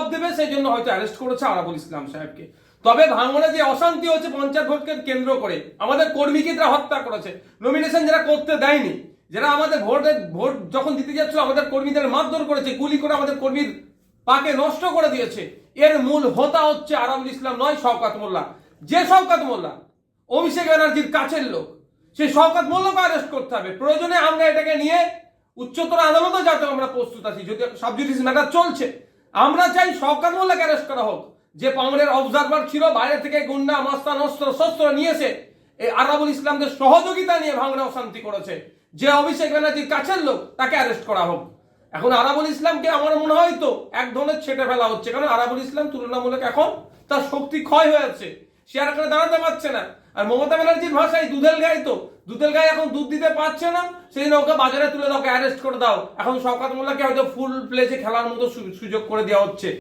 জবাব দেবে, সেই জন্য হয়তো অ্যারেস্ট করেছে আরাবুল ইসলাম সাহেবকে। তবে ভাঙড়ে যে অশান্তি হচ্ছে পঞ্চায়েত ভোটকে কেন্দ্র করে, আমাদের কর্মীকে তারা হত্যা করেছে? নমিনেশন যারা করতে দেয়নি, যারা আমাদের ভোটে, ভোট যখন দিতে যাচ্ছিল, আমাদের কর্মীদের মারধর করেছে, গুলি করে আমাদের কর্মীর পাকে নষ্ট করে দিয়েছে। এর মূল হোতা হচ্ছে আরাবুল ইসলাম নয়, শওকাত মোল্লা। যে শওকাত মোল্লা, অভিষেক ব্যানার্জির কাছের লোক সেই শওকাত মোল্লাকে অ্যারেস্ট করতে হবে। প্রয়োজনে আমরা এটাকে নিয়ে উচ্চতর আদালতে যাতে আমরা প্রস্তুত আছি, যদি সাবজুডিস ম্যাটার চলছে। আমরা চাই শওকাত মোল্লাকে অ্যারেস্ট করা হোক। যে পাউন্ডের অবজারভার ছিল, বাইরে থেকে গুন্ডা, মাস্তান, অস্ত্র, শস্ত্র নিয়েছে। এই আরাবুল ইসলামদের সহযোগিতা নিয়ে ভাঙড়ে অশান্তি করেছে। যে অভিষেক ব্যানার্জির কাছের লোক, তাকে অ্যারেস্ট করা হোক। এখন আরাবুল ইসলামকে আমার মনে হয় তো এক ধরনের ছেটে ফেলা হচ্ছে। কারণ আরাবুল ইসলাম তুলনামূলক এখন তার শক্তি ক্ষয় হয়ে যাচ্ছে। সে আর এখানে দাঁড়াতে পারছে না। আর মমতা ব্যানার্জির ভাষায় দুধেল গাই তো দুধেল গায়ে এখন দুধ দিতে পারছে না, সেই নৌকা বাজারে তুলে দাও অ্যারেস্ট করে দাও। এখন শওকাত মোল্লাকে হয়তো ফুল প্লেসে খেলার মতো সুযোগ করে দেওয়া হচ্ছে।